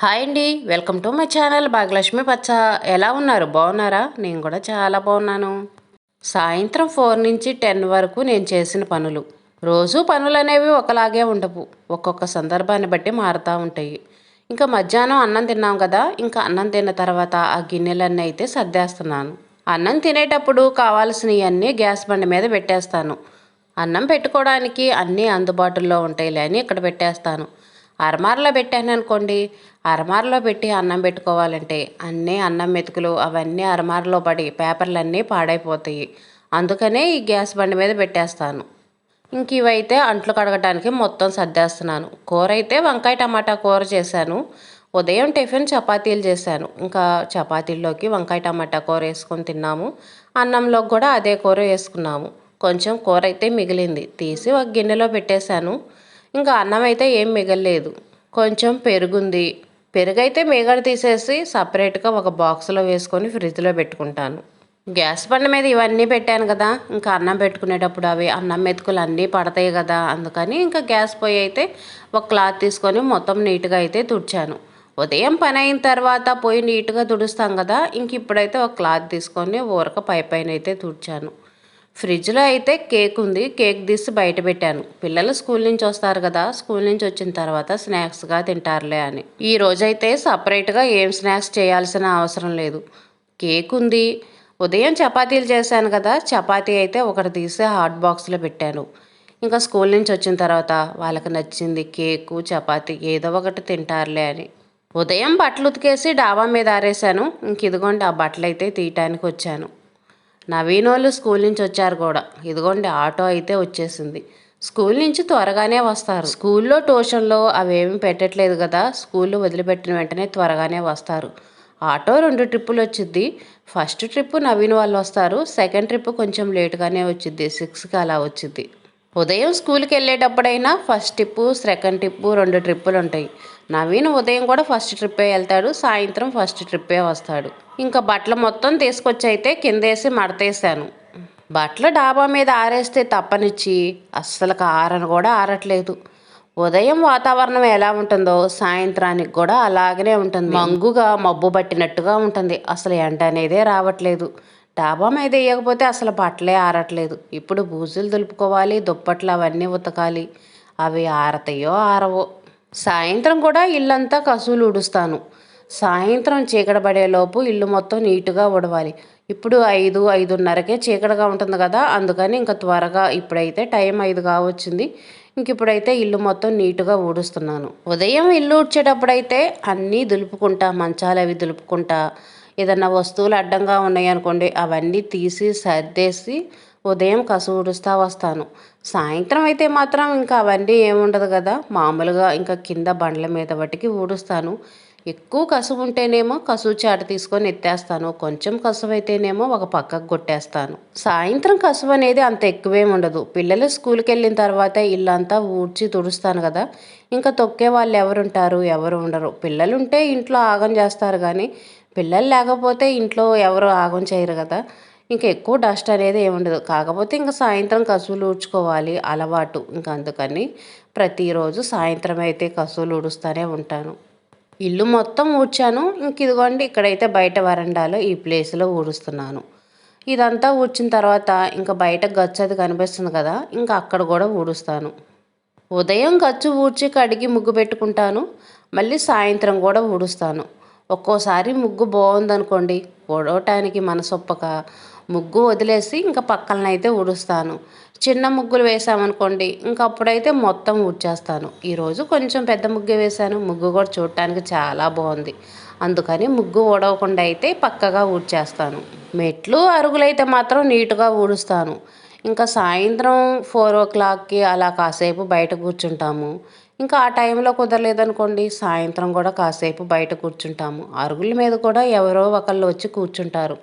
Hi అండి. Welcome to my channel Bhagyalakshmi పచ్చ. ఎలా ఉన్నారు? బాగున్నారా? నేను కూడా చాలా బాగున్నాను. సాయంత్రం ఫోర్ నుంచి టెన్ వరకు నేను చేసిన పనులు. రోజు పనులు అనేవి ఒకలాగే ఉండవు. ఒక్కొక్క సందర్భాన్ని బట్టి మారుతూ ఉంటాయి. ఇంకా మధ్యాహ్నం అన్నం తిన్నాం కదా. ఇంకా అన్నం తిన్న తర్వాత ఆ గిన్నెలన్నీ అయితే సర్దేస్తున్నాను. అన్నం తినేటప్పుడు కావాల్సినవన్నీ గ్యాస్ బండి మీద పెట్టేస్తాను. అన్నం పెట్టుకోవడానికి అన్నీ అందుబాటులో ఉంటాయిలే అని ఇక్కడ పెట్టేస్తాను. అరమార్లో పెట్టాను అనుకోండి. అరమార్లో పెట్టి అన్నం పెట్టుకోవాలంటే అన్నీ అన్నం మెతుకులు అవన్నీ అరమార్లో పడి పేపర్లు అన్నీ పాడైపోతాయి. అందుకనే ఈ గ్యాస్ బండి మీద పెట్టేస్తాను. ఇంక ఇవైతే అంట్లు కడగటానికి మొత్తం సర్దేస్తున్నాను. కూర అయితే వంకాయ టమాటా కూర చేశాను. ఉదయం టిఫిన్ చపాతీలు చేశాను. ఇంకా చపాతీల్లోకి వంకాయ టమాటా కూర వేసుకొని తిన్నాము. అన్నంలోకి కూడా అదే కూర వేసుకున్నాము. కొంచెం కూర అయితే మిగిలింది. తీసి ఒక గిన్నెలో పెట్టేశాను. ఇంకా అన్నం అయితే ఏం మిగలలేదు. కొంచెం పెరుగుంది. పెరుగు అయితే తీసేసి సపరేట్గా ఒక బాక్స్లో వేసుకొని ఫ్రిడ్జ్లో పెట్టుకుంటాను. గ్యాస్ బండ మీద ఇవన్నీ పెట్టాను కదా ఇంకా అన్నం పెట్టుకునేటప్పుడు అవి అన్నం మెతుకులు అన్నీ పడతాయి కదా అందుకని ఇంకా గ్యాస్ పొయ్యి అయితే ఒక క్లాత్ తీసుకొని మొత్తం నీట్గా అయితే తుడిచాను. ఉదయం పని అయిన తర్వాత పొయ్యి నీట్గా తుడుస్తాం కదా ఇంక ఇప్పుడైతే ఒక క్లాత్ తీసుకొని ఊరక పై పైన అయితే తుడిచాను. ఫ్రిడ్జ్లో అయితే కేక్ ఉంది కేక్ తీసి బయట పెట్టాను. పిల్లలు స్కూల్ నుంచి వస్తారు కదా స్కూల్ నుంచి వచ్చిన తర్వాత స్నాక్స్గా తింటారులే అని. ఈ రోజైతే సపరేట్గా ఏం స్నాక్స్ చేయాల్సిన అవసరం లేదు. కేక్ ఉంది ఉదయం చపాతీలు చేశాను కదా చపాతీ అయితే ఒకటి తీసి హాట్ బాక్స్లో పెట్టాను. ఇంకా స్కూల్ నుంచి వచ్చిన తర్వాత వాళ్ళకి నచ్చింది కేకు చపాతీ ఏదో ఒకటి తింటారులే అని. ఉదయం బట్టలు ఉతికేసి డాబా మీద ఆరేసాను ఇంక ఇదిగోండి ఆ బట్టలు అయితే తీయటానికి వచ్చాను. నవీన్ వాళ్ళు స్కూల్ నుంచి వచ్చారు కూడా. ఇదిగోండి ఆటో అయితే వచ్చేసింది. స్కూల్ నుంచి త్వరగానే వస్తారు. స్కూల్లో ట్యూషన్లో అవేమి పెట్టట్లేదు కదా స్కూల్లో వదిలిపెట్టిన వెంటనే త్వరగానే వస్తారు. ఆటో రెండు ట్రిప్పులు వచ్చింది ఫస్ట్ ట్రిప్ నవీన్ వాళ్ళు వస్తారు. సెకండ్ ట్రిప్ కొంచెం లేట్గానే వచ్చింది సిక్స్కి అలా వచ్చింది ఉదయం స్కూల్కి వెళ్ళేటప్పుడైనా ఫస్ట్ ట్రిప్పు సెకండ్ ట్రిప్పు రెండు ట్రిప్పులు ఉంటాయి. నవీన్ ఉదయం కూడా ఫస్ట్ ట్రిప్పే వెళ్తాడు సాయంత్రం ఫస్ట్ ట్రిప్పే వస్తాడు. ఇంకా బట్టలు మొత్తం తీసుకొచ్చి అయితే కిందేసి మడతేసాను బట్టలు డాబా మీద ఆరేస్తే తప్పనిచ్చి అస్సలు ఆరను కూడా ఆరట్లేదు. ఉదయం వాతావరణం ఎలా ఉంటుందో సాయంత్రానికి కూడా అలాగనే ఉంటుంది. మంగుగా మబ్బు పట్టినట్టుగా ఉంటుంది. అసలు ఎండ అనేదే రావట్లేదు. డాబా మీద వేయకపోతే అసలు బట్టలే ఆరట్లేదు. ఇప్పుడు బూజులు దులుపుకోవాలి దుప్పట్లు అవన్నీ ఉతకాలి. అవి ఆరతాయో ఆరవో. సాయంత్రం కూడా ఇల్లంతా కసువులు ఉడుస్తాను సాయంత్రం చీకటపడేలోపు ఇల్లు మొత్తం నీట్గా ఉడవాలి ఇప్పుడు ఐదు ఐదున్నరకే చీకటిగా ఉంటుంది కదా అందుకని ఇంకా త్వరగా ఇప్పుడైతే టైం ఐదు కావచ్చింది. ఇంక ఇప్పుడైతే ఇల్లు మొత్తం నీట్గా ఊడుస్తున్నాను. ఉదయం ఇల్లు ఊడ్చేటప్పుడైతే అన్నీ దులుపుకుంటా మంచాలు అవి దులుపుకుంటా. ఏదన్నా వస్తువులు అడ్డంగా ఉన్నాయనుకోండి అవన్నీ తీసి సర్దేసి ఉదయం కసు ఊడుస్తూ వస్తాను. సాయంత్రం అయితే మాత్రం ఇంకా అవన్నీ ఏముండదు కదా. మామూలుగా ఇంకా కింద బండ్ల మీద బట్టికి ఊడుస్తాను. ఎక్కువ కసువు ఉంటేనేమో కసువు చాట తీసుకొని ఎత్తేస్తాను. కొంచెం కసువు అయితేనేమో ఒక పక్కకు కొట్టేస్తాను. సాయంత్రం కసువు అనేది అంత ఎక్కువేం ఉండదు. పిల్లలు స్కూల్కి వెళ్ళిన తర్వాత ఇల్లంతా ఊడ్చి తుడుస్తాను కదా. ఇంకా తొక్కే వాళ్ళు ఎవరు ఉంటారు ఎవరు ఉండరు. పిల్లలు ఉంటే ఇంట్లో ఆగం చేస్తారు కానీ పిల్లలు లేకపోతే ఇంట్లో ఎవరు ఆగం చేయరు కదా. ఇంకా ఎక్కువ డస్ట్ అనేది ఏముండదు కాకపోతే ఇంకా సాయంత్రం కసువులు ఊడ్చుకోవాలి అలవాటు. ఇంకా అందుకని ప్రతిరోజు సాయంత్రం అయితే కసువులు ఊడుస్తూనే ఉంటాను. ఇల్లు మొత్తం ఊడ్చాను. ఇంక ఇదిగోండి ఇక్కడైతే బయట వరండాలో ఈ ప్లేస్లో ఊడుస్తున్నాను. ఇదంతా ఊడ్చిన తర్వాత ఇంకా బయట గచ్చది కనిపిస్తుంది కదా ఇంకా అక్కడ కూడా ఊడుస్తాను. ఉదయం గచ్చు ఊడ్చి కడిగి ముగ్గు పెట్టుకుంటాను. మళ్ళీ సాయంత్రం కూడా ఊడుస్తాను. ఒక్కోసారి ముగ్గు బాగుందనుకోండి ఊడవటానికి మనసొప్పక ముగ్గు వదిలేసి ఇంకా పక్కలనైతే ఊడుస్తాను. చిన్న ముగ్గులు వేసామనుకోండి ఇంకా అప్పుడైతే మొత్తం ఊడ్చేస్తాను. ఈరోజు కొంచెం పెద్ద ముగ్గు వేశాను ముగ్గు కూడా చూడటానికి చాలా బాగుంది. అందుకని ముగ్గు ఊడవకుండా అయితే పక్కగా ఊడ్చేస్తాను. మెట్లు అరుగులైతే మాత్రం నీట్గా ఊడుస్తాను. ఇంకా సాయంత్రం ఫోర్ ఓ క్లాక్కి అలా కాసేపు బయట కూర్చుంటాము. ఇంకా ఆ టైంలో కుదరలేదనుకోండి సాయంత్రం కూడా కాసేపు బయట కూర్చుంటాము. అరుగుల మీద కూడా ఎవరో ఒకళ్ళు వచ్చి కూర్చుంటారు.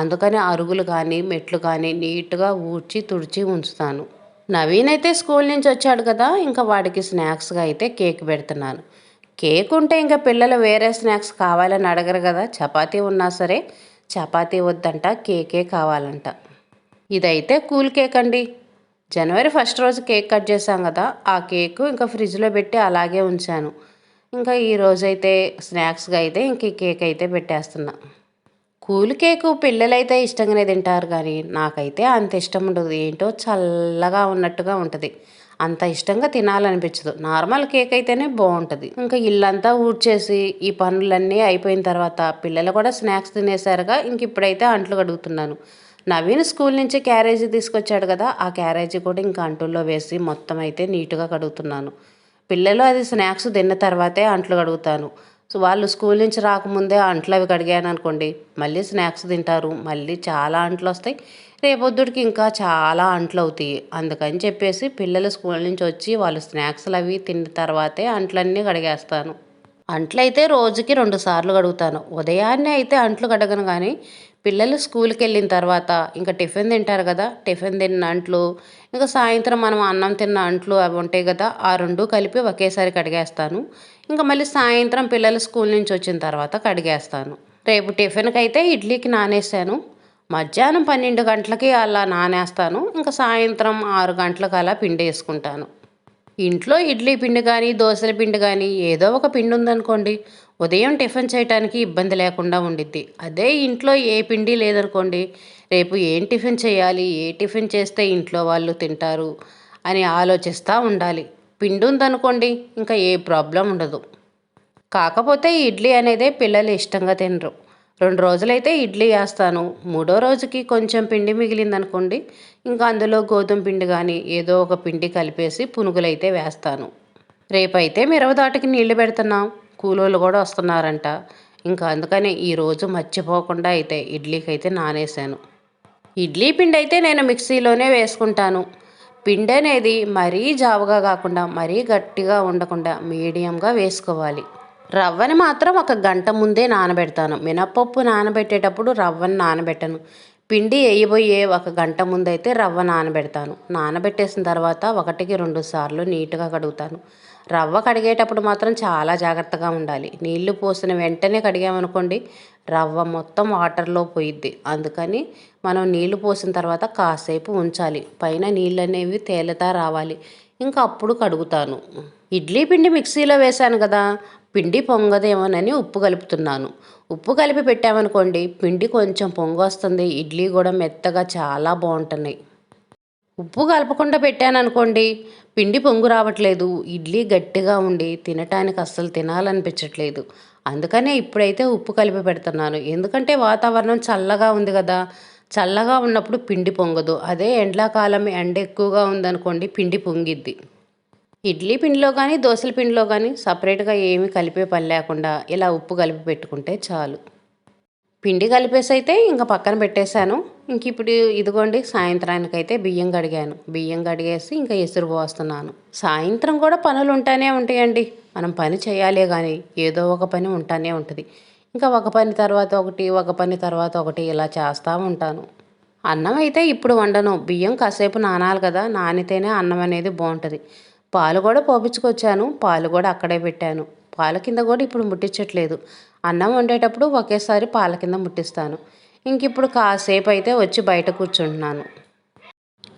అందుకని అరుగులు కానీ మెట్లు కానీ నీట్గా ఊడ్చి తుడిచి ఉంచుతాను. నవీన్ అయితే స్కూల్ నుంచి వచ్చాడు కదా ఇంకా వాడికి స్నాక్స్గా అయితే కేక్ పెడుతున్నాను. కేక్ ఉంటే ఇంకా పిల్లలు వేరే స్నాక్స్ కావాలని అడగరు కదా చపాతీ ఉన్నా సరే చపాతీ వద్దంట కేకే కావాలంట. ఇదైతే కూల్ కేక్ అండి. జనవరి ఫస్ట్ రోజు కేక్ కట్ చేశాం కదా ఆ కేక్ ఇంకా ఫ్రిడ్జ్లో పెట్టి అలాగే ఉంచాను. ఇంకా ఈరోజైతే స్నాక్స్గా అయితే ఇంక ఈ కేక్ అయితే పెట్టేస్తున్నా. కూల్ కేకు పిల్లలైతే ఇష్టంగానే తింటారు కానీ నాకైతే అంత ఇష్టం ఉండదు. ఏంటో చల్లగా ఉన్నట్టుగా ఉంటుంది. అంత ఇష్టంగా తినాలనిపించదు. నార్మల్ కేక్ అయితేనే బాగుంటుంది ఇంకా ఇల్లంతా ఊడ్చేసి ఈ పనులన్నీ అయిపోయిన తర్వాత పిల్లలు కూడా స్నాక్స్ తినేసారుగా ఇంక ఇప్పుడైతే అంట్లు కడుగుతున్నాను. నవీన్ స్కూల్ నుంచి క్యారేజీ తీసుకొచ్చాడు కదా ఆ క్యారేజీ కూడా ఇంకా అంటుల్లో వేసి మొత్తం అయితే నీట్గా కడుగుతున్నాను. పిల్లలు అది స్నాక్స్ తిన్న తర్వాతే అంట్లు కడుగుతాను. సో వాళ్ళు స్కూల్ నుంచి రాకముందే అంట్లు అవి కడిగాను అనుకోండి. మళ్ళీ స్నాక్స్ తింటారు. మళ్ళీ చాలా అంట్లు వస్తాయి. రేపొద్దుడికి ఇంకా చాలా అంట్లు అవుతాయి. అందుకని చెప్పేసి పిల్లలు స్కూల్ నుంచి వచ్చి వాళ్ళు స్నాక్స్లు అవి తిన్న తర్వాతే అంట్లన్నీ కడిగేస్తాను. అంట్లు అయితే రోజుకి రెండు సార్లు కడుగుతాను. ఉదయాన్నే అయితే అంట్లు కడగను కానీ పిల్లలు స్కూల్కి వెళ్ళిన తర్వాత ఇంకా టిఫిన్ తింటారు కదా టిఫిన్ తిన్న అంట్లు ఇంకా సాయంత్రం మనం అన్నం తిన్న అంట్లు అవి ఉంటాయి కదా ఆ రెండు కలిపి ఒకేసారి కడిగేస్తాను. ఇంకా మళ్ళీ సాయంత్రం పిల్లలు స్కూల్ నుంచి వచ్చిన తర్వాత కడిగేస్తాను. రేపు టిఫిన్కి అయితే ఇడ్లీకి నానేసాను. మధ్యాహ్నం పన్నెండు గంటలకి అలా నానేస్తాను. ఇంకా సాయంత్రం ఆరు గంటలకు అలా పిండి వేసుకుంటాను. ఇంట్లో ఇడ్లీ పిండి కానీ దోశల పిండి కానీ ఏదో ఒక పిండి ఉందనుకోండి ఉదయం టిఫిన్ చేయటానికి ఇబ్బంది లేకుండా ఉండిద్ది. అదే ఇంట్లో ఏ పిండి లేదనుకోండి రేపు ఏం టిఫిన్ చేయాలి ఏ టిఫిన్ చేస్తే ఇంట్లో వాళ్ళు తింటారు అని ఆలోచిస్తూ ఉండాలి. పిండి ఉందనుకోండి ఇంకా ఏ ప్రాబ్లం ఉండదు. కాకపోతే ఇడ్లీ అనేదే పిల్లలు ఇష్టంగా తినరు. రెండు రోజులైతే ఇడ్లీ వేస్తాను. మూడో రోజుకి కొంచెం పిండి మిగిలిందనుకోండి ఇంకా అందులో గోధుమ పిండి కానీ ఏదో ఒక పిండి కలిపేసి పునుగులైతే వేస్తాను. రేపైతే మిరవదాటికి నీళ్ళు పెడుతున్నాం. కూలోళ్ళు కూడా వస్తున్నారంట. ఇంకా అందుకని ఈరోజు మర్చిపోకుండా అయితే ఇడ్లీకి అయితే నానేసాను. ఇడ్లీ పిండి అయితే నేను మిక్సీలోనే వేసుకుంటాను. పిండి అనేది మరీ జావుగా కాకుండా మరీ గట్టిగా ఉండకుండా మీడియంగా వేసుకోవాలి. రవ్వని మాత్రం ఒక గంట ముందే నానబెడతాను. మినప్పప్పు నానబెట్టేటప్పుడు రవ్వని నానబెట్టను. పిండి వేయబోయే ఒక గంట ముందైతే రవ్వ నానబెడతాను. నానబెట్టేసిన తర్వాత ఒకటికి రెండు సార్లు నీట్గా కడుగుతాను. రవ్వ కడిగేటప్పుడు మాత్రం చాలా జాగ్రత్తగా ఉండాలి. నీళ్ళు పోసిన వెంటనే కడిగామనుకోండి రవ్వ మొత్తం వాటర్లో పోయిద్ది. అందుకని మనం నీళ్ళు పోసిన తర్వాత కాసేపు ఉంచాలి. పైన నీళ్ళు అనేవి తేలుతా రావాలి. ఇంకా అప్పుడు కడుగుతాను. ఇడ్లీ పిండి మిక్సీలో వేశాను కదా పిండి పొంగదేమోనని ఉప్పు కలుపుతున్నాను. ఉప్పు కలిపి పెట్టామనుకోండి పిండి కొంచెం పొంగొస్తుంది ఇడ్లీ కూడా మెత్తగా చాలా బాగుంటున్నాయి. ఉప్పు కలపకుండా పెట్టాను అనుకోండి పిండి పొంగు రావట్లేదు ఇడ్లీ గట్టిగా ఉండి తినటానికి అస్సలు తినాలనిపించట్లేదు. అందుకనే ఇప్పుడైతే ఉప్పు కలిపి పెడుతున్నాను. ఎందుకంటే వాతావరణం చల్లగా ఉంది కదా చల్లగా ఉన్నప్పుడు పిండి పొంగదు. అదే ఎండాకాలం ఎండ ఎక్కువగా ఉందనుకోండి పిండి పొంగిద్ది. ఇడ్లీ పిండిలో కానీ దోశల పిండిలో కానీ సపరేట్గా ఏమి కలిపే పని లేకుండా ఇలా ఉప్పు కలిపి పెట్టుకుంటే చాలు. పిండి కలిపేసి అయితే ఇంకా పక్కన పెట్టేశాను. ఇంక ఇప్పుడు ఇదిగోండి సాయంత్రానికైతే బియ్యం కడిగాను. బియ్యం కడిగేసి ఇంకా ఎసురు పోస్తున్నాను. సాయంత్రం కూడా పనులు ఉంటానే ఉంటాయండి. మనం పని చేయాలే కానీ ఏదో ఒక పని ఉంటానే ఉంటుంది. ఇంకా ఒక పని తర్వాత ఒకటి ఒక పని తర్వాత ఒకటి ఇలా చేస్తూ ఉంటాను. అన్నం అయితే ఇప్పుడు వండను. బియ్యం కాసేపు నానాలి కదా నానితేనే అన్నం అనేది బాగుంటుంది. పాలు కూడా పోపించుకొచ్చాను. పాలు కూడా అక్కడే పెట్టాను. పాల కింద కూడా ఇప్పుడు ముట్టించట్లేదు. అన్నం వండేటప్పుడు ఒకేసారి పాల కింద ముట్టిస్తాను. ఇంక ఇప్పుడు కాసేపు అయితే వచ్చి బయట కూర్చుంటున్నాను.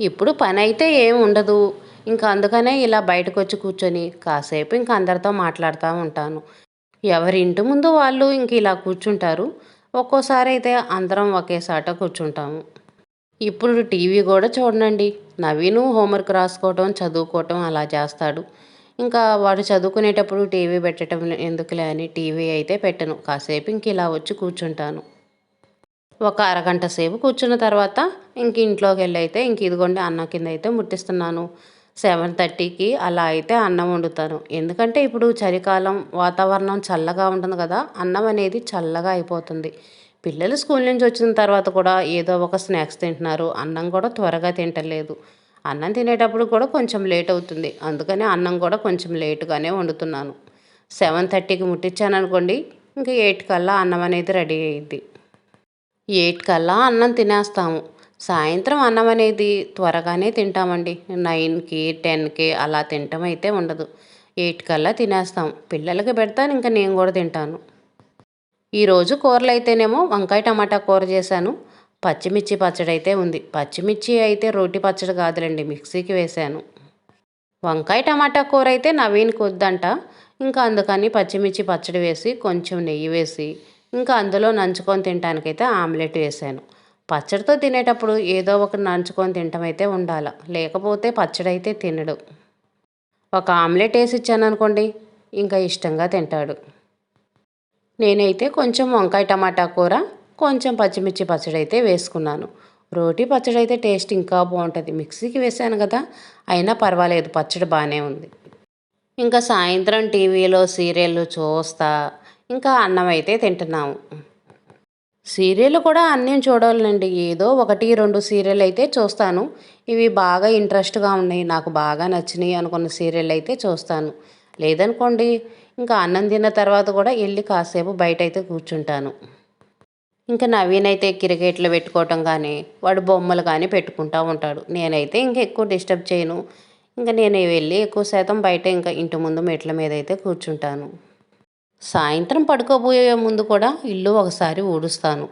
ఇప్పుడు పని అయితే ఏం ఉండదు. ఇంకా అందుకనే ఇలా బయటకు వచ్చి కూర్చొని కాసేపు ఇంక అందరితో మాట్లాడుతూ ఉంటాను. ఎవరి ఇంటి ముందు వాళ్ళు ఇంక ఇలా కూర్చుంటారు. ఒక్కోసారి అయితే అందరం ఒకేసాట కూర్చుంటాము. ఇప్పుడు టీవీ కూడా చూడండి. నవీను హోంవర్క్ రాసుకోవటం చదువుకోవటం అలా చేస్తాడు. ఇంకా వాడు చదువుకునేటప్పుడు టీవీ పెట్టడం ఎందుకులే అని టీవీ అయితే పెట్టను. కాసేపు ఇంక ఇలా వచ్చి కూర్చుంటాను. ఒక అరగంట సేపు కూర్చున్న తర్వాత ఇంక ఇంట్లోకి వెళ్ళి అయితే ఇంక ఇదిగోండి అన్నం కింద అయితే ముట్టిస్తున్నాను. సెవెన్ థర్టీకి అలా అయితే అన్నం వండుతాను. ఎందుకంటే ఇప్పుడు చలికాలం వాతావరణం చల్లగా ఉంటుంది కదా అన్నం అనేది చల్లగా అయిపోతుంది. పిల్లలు స్కూల్ నుంచి వచ్చిన తర్వాత కూడా ఏదో ఒక స్నాక్స్ తింటున్నారు. అన్నం కూడా త్వరగా తింటలేదు. అన్నం తినేటప్పుడు కూడా కొంచెం లేట్ అవుతుంది. అందుకని అన్నం కూడా కొంచెం లేటుగానే వండుతున్నాను. సెవెన్ థర్టీకి ముట్టించాను అనుకోండి ఇంకా ఎయిట్ కల్లా అన్నం అనేది రెడీ అయ్యిద్ది ఎయిట్ కల్లా అన్నం తినేస్తాము. సాయంత్రం అన్నం అనేది త్వరగానే తింటామండి. నైన్కి టెన్కి అలా తింటాం అయితే ఉండదు. ఎయిట్ కల్లా తినేస్తాం. పిల్లలకి పెడతాను ఇంకా నేను కూడా తింటాను. ఈరోజు కూరలు అయితేనేమో వంకాయ టమాటా కూర చేశాను. పచ్చిమిర్చి పచ్చడి అయితే ఉంది. పచ్చిమిర్చి అయితే రోటి పచ్చడి కాదులేండి మిక్సీకి వేశాను వంకాయ టమాటా కూర అయితే నవీన్కి వద్దంట ఇంకా అందుకని పచ్చిమిర్చి పచ్చడి వేసి కొంచెం నెయ్యి వేసి ఇంకా అందులో నంచుకొని తినడానికైతే ఆమ్లెట్ వేసాను. పచ్చడితో తినేటప్పుడు ఏదో ఒకటి నంచుకొని తినటం అయితే ఉండాలి. లేకపోతే పచ్చడి అయితే తినడు. ఒక ఆమ్లెట్ వేసి ఇచ్చాను అనుకోండి ఇంకా ఇష్టంగా తింటాడు. నేనైతే కొంచెం వంకాయ టమాటా కూర కొంచెం పచ్చిమిర్చి పచ్చడి అయితే వేసుకున్నాను. రోటీ పచ్చడి అయితే టేస్ట్ ఇంకా బాగుంటుంది. మిక్సీకి వేసాను కదా అయినా పర్వాలేదు పచ్చడి బాగానే ఉంది. ఇంకా సాయంత్రం టీవీలో సీరియళ్ళు చూస్తా ఇంకా అన్నం అయితే తింటున్నాము. సీరియల్ కూడా అన్నీ చూడాలండి. ఏదో ఒకటి రెండు సీరియల్ అయితే చూస్తాను. ఇవి బాగా ఇంట్రెస్ట్గా ఉన్నాయి నాకు బాగా నచ్చినాయి అనుకున్న సీరియల్ అయితే చూస్తాను. లేదనుకోండి ఇంకా అన్నం తిన్న తర్వాత కూడా వెళ్ళి కాసేపు బయట అయితే కూర్చుంటాను. ఇంకా నవీన్ అయితే క్రికెట్లు పెట్టుకోవటం కానీ వాడు బొమ్మలు కానీ పెట్టుకుంటూ ఉంటాడు. నేనైతే ఇంకా ఎక్కువ డిస్టర్బ్ చేయను. ఇంకా నేను వెళ్ళి ఎక్కువ శాతం బయట ఇంకా ఇంటి ముందు మెట్ల మీద అయితే కూర్చుంటాను. సాయంత్రం పడుకోబోయే ముందు కూడా ఇల్లు ఒకసారి ఊడుస్తాను.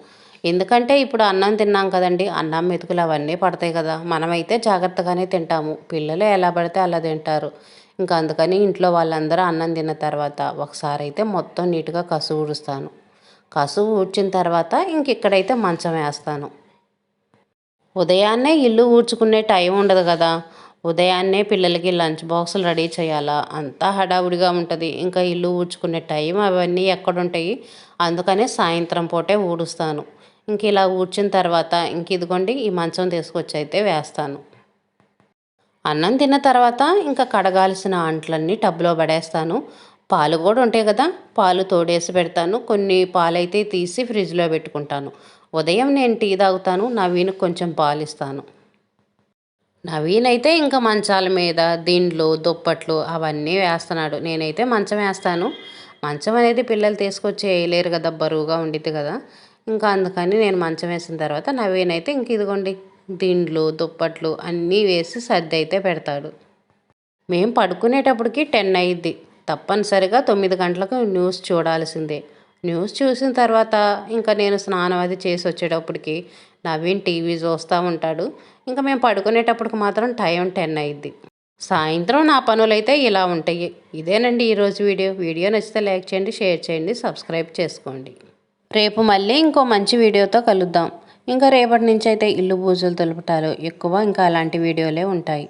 ఎందుకంటే ఇప్పుడు అన్నం తిన్నాం కదండి అన్నం మెతుకులు అవన్నీ పడతాయి కదా. మనమైతే జాగ్రత్తగానే తింటాము. పిల్లలు ఎలా పడితే అలా తింటారు. ఇంకా అందుకని ఇంట్లో వాళ్ళందరూ అన్నం తిన్న తర్వాత ఒకసారి అయితే మొత్తం నీట్గా కసు ఊడుస్తాను. కసు ఊడ్చిన తర్వాత ఇంక ఇక్కడైతే మంచం వేస్తాను. ఉదయాన్నే ఇల్లు ఊడ్చుకునే టైం ఉండదు కదా. ఉదయాన్నే పిల్లలకి లంచ్ బాక్సులు రెడీ చేయాలా? అంతా హడావుడిగా ఉంటుంది. ఇంకా ఇల్లు ఊడ్చుకునే టైం అవన్నీ ఎక్కడుంటాయి? అందుకనే సాయంత్రం పూటే ఊడుస్తాను. ఇంక ఇలా ఊడ్చిన తర్వాత ఇంక ఇదిగోండి ఈ మంచం తీసుకొచ్చి అయితే వేస్తాను. అన్నం తిన్న తర్వాత ఇంకా కడగాల్సిన అంట్లన్నీ టబ్లో పడేస్తాను. పాలు కూడా ఉంటాయి కదా పాలు తోడేసి పెడతాను. కొన్ని పాలైతే తీసి ఫ్రిడ్జ్లో పెట్టుకుంటాను. ఉదయం నేను టీ తాగుతాను నవీన్కి కొంచెం పాలు ఇస్తాను. నవీన్ అయితే ఇంకా మంచాల మీద దిండ్లు దుప్పట్లు అవన్నీ వేస్తున్నాడు. నేనైతే మంచం వేస్తాను. మంచం అనేది పిల్లలు తీసుకొచ్చి వేయలేరు కదా బరువుగా ఉండిద్ది కదా. ఇంకా అందుకని నేను మంచం వేసిన తర్వాత నవీన్ అయితే ఇంక ఇదిగోండి. దిండ్లు దుప్పట్లు అన్నీ వేసి సర్ది అయితే పెడతాడు. మేము పడుకునేటప్పటికి టెన్ అయ్యిద్ది తప్పనిసరిగా తొమ్మిది గంటలకు న్యూస్ చూడాల్సిందే. న్యూస్ చూసిన తర్వాత ఇంకా నేను స్నానం అది చేసి వచ్చేటప్పటికి నవీన్ టీవీ చూస్తూ ఉంటాడు. ఇంకా మేము పడుకునేటప్పటికి మాత్రం టైం టెన్ అయ్యిద్ది సాయంత్రం నా పనులైతే ఇలా ఉంటాయి. ఇదేనండి ఈరోజు వీడియో. వీడియో నచ్చితే లైక్ చేయండి షేర్ చేయండి సబ్స్క్రైబ్ చేసుకోండి. రేపు మళ్ళీ ఇంకో మంచి వీడియోతో కలుద్దాం. ఇంకా రేపటి నుంచి అయితే ఇల్లు పూజలు తెలుపుతారు ఎక్కువ ఇంకా అలాంటి వీడియోలే ఉంటాయి.